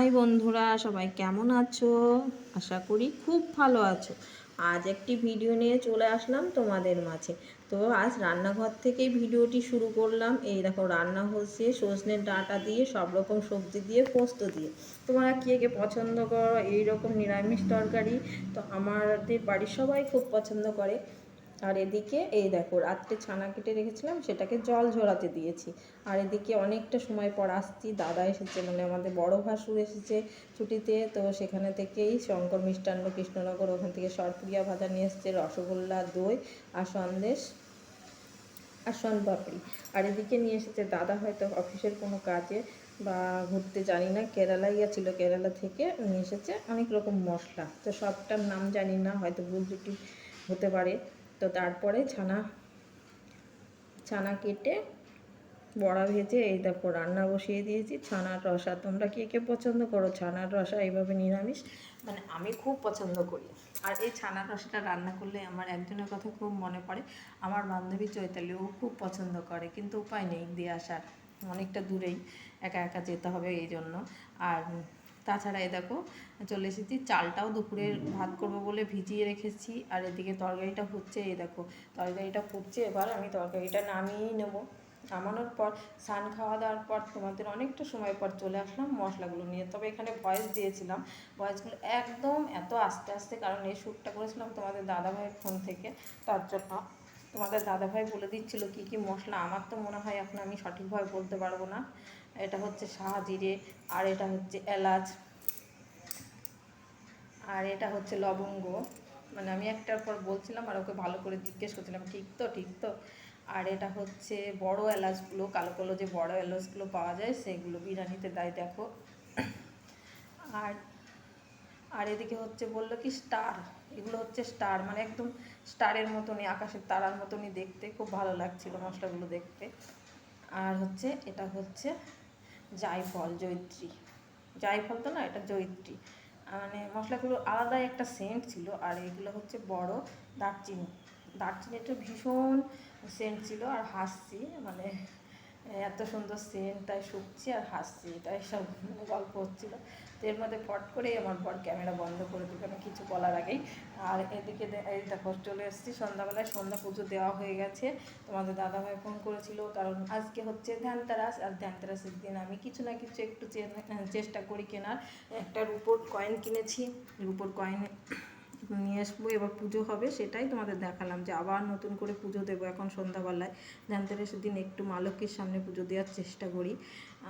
High বন্ধুরা, সবাই কেমন আছো? আশা করি খুব ভালো আছো। আজ একটি ভিডিও নিয়ে চলে আসলাম তোমাদের মাঝে। তো আজ রান্নাঘর থেকেই ভিডিওটি শুরু করলাম। এই দেখো রান্না হচ্ছে সজনের ডাঁটা দিয়ে, সব রকম সবজি দিয়ে, পোস্ত দিয়ে। তোমরা কে কে পছন্দ করো? এই রকম নিরামিষ তরকারি তো আমাদের বাড়ির সবাই খুব পছন্দ করে। আর এদিকে এই দেখো, রাত্রে ছানা কেটে রেখেছিলাম, সেটাকে জল ঝরাতে দিয়েছি। আর এদিকে অনেকটা সময় পর আসছি, দাদা এসেছে মানে আমাদের বড় ভাসুর এসেছে ছুটিতে, তো সেখানে থেকেই শঙ্কর, মিষ্টান্ন, কৃষ্ণনগর, ওখান থেকে সরপুরিয়া ভাজা নিয়ে এসছে, রসগোল্লা, দই, আর সন্দেশ, আর পাপড়ি আর এদিকে নিয়ে এসেছে, দাদা হয়তো অফিসের কোনো কাজে বা ঘুরতে জানি না কেরালাই ছিল, কেরালা থেকে নিয়ে এসেছে অনেক রকম মশলা। তো সবটার নাম জানি না, হয়তো ভুল হতে পারে। তো তারপরে ছানা ছানা কেটে বড়া ভেজে এই দেখো রান্না বসিয়ে দিয়েছি। ছানার রসা, তোমরা কে কে পছন্দ করো? ছানার রসা এইভাবে নিরামিষ। মানে আমি খুব পছন্দ করি। আর এই ছানার রসাটা রান্না করলে আমার একজনের কথা খুব মনে পড়ে। আমার বান্ধবী চৈতালি, ও খুব পছন্দ করে, কিন্তু উপায় নেই দিয়ে আসার। অনেকটা দূরেই একা একা যেতে হবে এই জন্য আর তাছাড়া এ দেখো চলে এসেছি, চালটাও দুপুরের ভাত করব বলে ভিজিয়ে রেখেছি, আর এদিকে তরকারিটা হচ্ছে এই দেখো, তরকারিটা ফুটছে এবার আমি তরকারিটা নামিয়েই নেব। নামানোর পর, স্নান খাওয়া দাওয়ার পর তোমাদের অনেকটা সময় পর চলে আসলাম মশলাগুলো নিয়ে, তবে এখানে ভয়েস দিয়েছিলাম, ভয়েসগুলো একদম এত আস্তে আস্তে, কারণ এই শ্যুটটা করেছিলাম তোমাদের দাদাভাইয়ের ফোন থেকে, তার জন্য। তোমাদের দাদাভাই বলে দিচ্ছিল, কি কি মশলা? আমার তো মনে হয় এখন আমি সঠিকভাবে বলতে পারব না। এটা হচ্ছে জিরে আর এটা হচ্ছে এলাচ, আর এটা হচ্ছে লবঙ্গ। মানে আমি একটার পর বলছিলাম আর ওকে ভালো করে জিজ্ঞেস করছিলাম, ঠিক তো ঠিক তো? আর এটা হচ্ছে বড় এলাচগুলো, কালো কালো যে বড় এলাচগুলো পাওয়া যায়, সেগুলো বিরিয়ানিতে দেয়, দেখো। আর আর এদিকে হচ্ছে বলল কি, স্টার। এগুলো হচ্ছে স্টার মানে একদম স্টারের মতনই, আকাশের তারার মতনই দেখতে। খুব ভালো লাগছিল মশলাগুলো দেখতে। আর হচ্ছে, এটা হচ্ছে জায়ফল জৈত্রী জায়ফল তো না, এটা জৈত্রী মানে মশলাগুলো আলাদাই একটা সেন্ট ছিল, আর এগুলো হচ্ছে বড় দারচিনি। দারচিনিটা ভীষণ সেন্ট ছিল, আর হাসছি মানে এত সুন্দর সেন্ট তাই শুকছি আর হাসছি এটাই সব গল্প হচ্ছিল। তো এর মধ্যে ফট করেই আমার বর ক্যামেরা বন্ধ করে দেবে আমি কিছু বলার আগেই। আর এদিকে এই দেখো, চলে এসেছি সন্ধ্যাবেলায়, সন্ধ্যা পুজো দেওয়া হয়ে গেছে। তোমাদের দাদাভাই ফোন করেছিল, কারণ আজকে হচ্ছে ধ্যানতারাস, আর ধ্যানতারাসের দিন আমি কিছু না কিছু একটু চেষ্টা করি কেনার। একটা রুপোর কয়েন কিনেছি, রুপোর কয়েন নিয়ে আসব, এবার পুজো হবে সেটাই তোমাদের দেখালাম যে আবার নতুন করে পুজো দেবো এখন সন্ধ্যাবেলায়। ধনতেরাসের দিন একটু মা লক্ষ্মীর সামনে পুজো দেওয়ার চেষ্টা করি।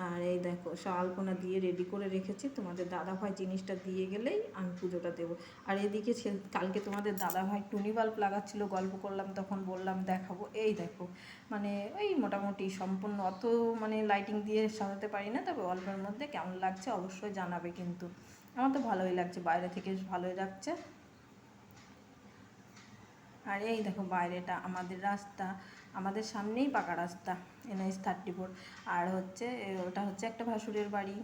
আর এই দেখো আলপনা দিয়ে রেডি করে রেখেছি। তোমাদের দাদাভাই জিনিসটা দিয়ে গেলেই আমি পুজোটা দেবো। আর এদিকে কালকে তোমাদের দাদাভাই টুনি বাল্ব লাগাচ্ছিলো, গল্প করলাম, তখন বললাম দেখাবো। এই দেখো মানে ওই মোটামুটি সম্পূর্ণ অত মানে লাইটিং দিয়ে সাজাতে পারি না, তবে অল্পের মধ্যে কেমন লাগছে অবশ্যই জানাবে কিন্তু। আমার তো ভালোই লাগছে, বাইরে থেকে ভালোই লাগছে। আর এই দেখো বাইরেটা, আমাদের রাস্তা, আমাদের সামনেই পাকা রাস্তা এনএস থার্টি ফোর আর হচ্ছে ওটা হচ্ছে একটা ভাসুরের বাড়ি।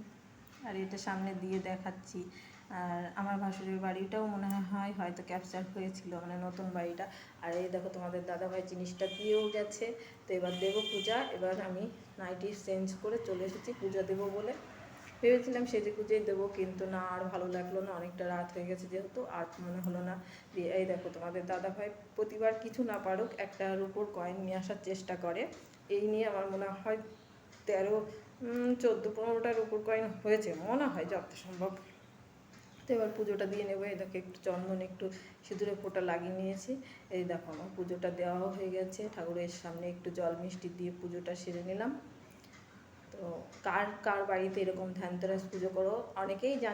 আর এটা সামনে দিয়ে দেখাচ্ছি। আর আমার ভাসুরের বাড়িটাও মনে হয় হয়তো ক্যাপচার হয়েছিল মানে নতুন বাড়িটা। আর এই দেখো তোমাদের দাদাভাই জিনিসটা দিয়েও গেছে। তো এবার দেবো পূজা, এবার আমি নাইটি চেঞ্জ করে চলে এসেছি, পূজা দেবো বলে। ভেবেছিলাম সেজে গুজেই দেবো, কিন্তু না, আর ভালো লাগল না, অনেকটা রাত হয়ে গেছে যেহেতু, আর মনে হলো না দিয়ে এই দেখো তোমাদের দাদা ভাই প্রতিবার কিছু না পারুক একটার উপর কয়েন নিয়ে আসার চেষ্টা করে। এই নিয়ে আমার মনে হয় তেরো চোদ্দ পনেরোটার উপর কয়েন হয়েছে, মনে হয় যত সম্ভব তো এবার পুজোটা দিয়ে নেব, এই দেখো একটু চন্দন, একটু সিঁদুরে ফোঁটা লাগিয়ে নিয়েছি। এই দেখো আমার পুজোটা দেওয়াও হয়ে গেছে, ঠাকুরের সামনে একটু জল মিষ্টি দিয়ে পুজোটা সেরে নিলাম। তো কার কার বাড়িতে এরকম ধ্যানতেরাস পুজো করো? অনেকেই জানে